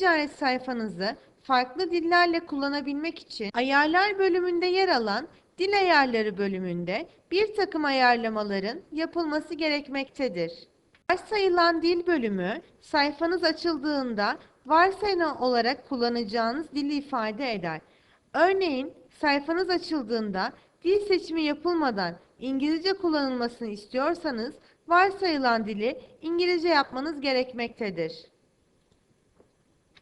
ticaret sayfanızı farklı dillerle kullanabilmek için ayarlar bölümünde yer alan dil ayarları bölümünde bir takım ayarlamaların yapılması gerekmektedir. Varsayılan dil bölümü sayfanız açıldığında varsayılan olarak kullanacağınız dili ifade eder. Örneğin sayfanız açıldığında dil seçimi yapılmadan İngilizce kullanılmasını istiyorsanız varsayılan dili İngilizce yapmanız gerekmektedir.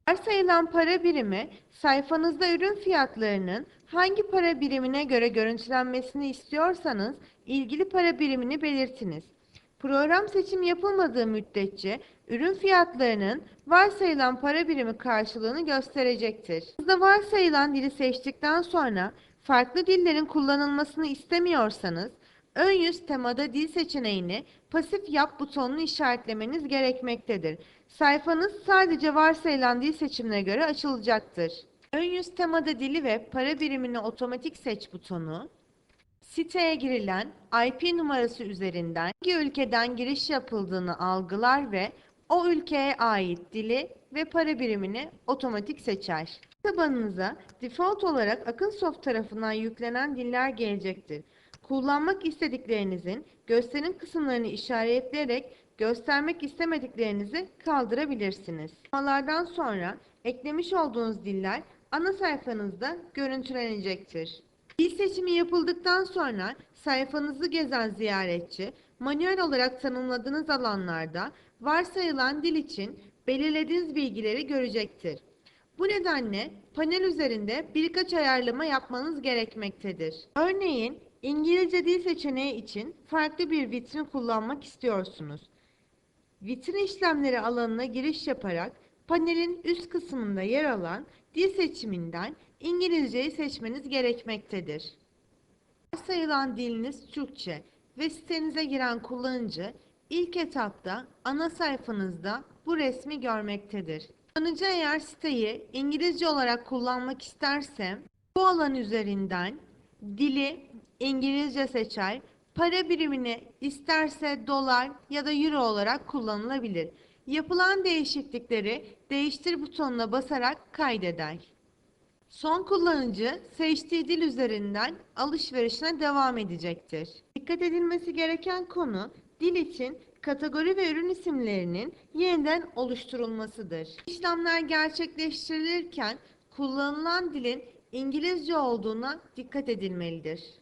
Varsayılan para birimi sayfanızda ürün fiyatlarının hangi para birimine göre görüntülenmesini istiyorsanız ilgili para birimini belirtiniz. Program seçim yapılmadığı müddetçe ürün fiyatlarının varsayılan para birimi karşılığını gösterecektir. Sizde varsayılan dili seçtikten sonra farklı dillerin kullanılmasını istemiyorsanız ön yüz temada dil seçeneğini pasif yap butonunu işaretlemeniz gerekmektedir. Sayfanız sadece varsayılan dil seçimine göre açılacaktır. Ön yüz temada dili ve para birimini otomatik seç butonu siteye girilen IP numarası üzerinden hangi ülkeden giriş yapıldığını algılar ve o ülkeye ait dili ve para birimini otomatik seçer. Tabanınıza default olarak Akınsoft tarafından yüklenen diller gelecektir. Kullanmak istediklerinizin gösterim kısımlarını işaretleyerek göstermek istemediklerinizi kaldırabilirsiniz. Sınavlardan sonra eklemiş olduğunuz diller ana sayfanızda görüntülenecektir. Dil seçimi yapıldıktan sonra sayfanızı gezen ziyaretçi, manuel olarak tanımladığınız alanlarda varsayılan dil için belirlediğiniz bilgileri görecektir. Bu nedenle panel üzerinde birkaç ayarlama yapmanız gerekmektedir. Örneğin İngilizce dil seçeneği için farklı bir vitrin kullanmak istiyorsunuz. Vitrin işlemleri alanına giriş yaparak panelin üst kısmında yer alan dil seçiminden İngilizceyi seçmeniz gerekmektedir. Sayılan diliniz Türkçe ve sitenize giren kullanıcı ilk etapta ana sayfanızda bu resmi görmektedir. Kullanıcı eğer siteyi İngilizce olarak kullanmak isterse bu alan üzerinden dili İngilizce seçer, para birimini isterse dolar ya da euro olarak kullanılabilir. Yapılan değişiklikleri değiştir butonuna basarak kaydeder. Son kullanıcı seçtiği dil üzerinden alışverişine devam edecektir. Dikkat edilmesi gereken konu dil için kategori ve ürün isimlerinin yeniden oluşturulmasıdır. İşlemler gerçekleştirilirken kullanılan dilin İngilizce olduğuna dikkat edilmelidir.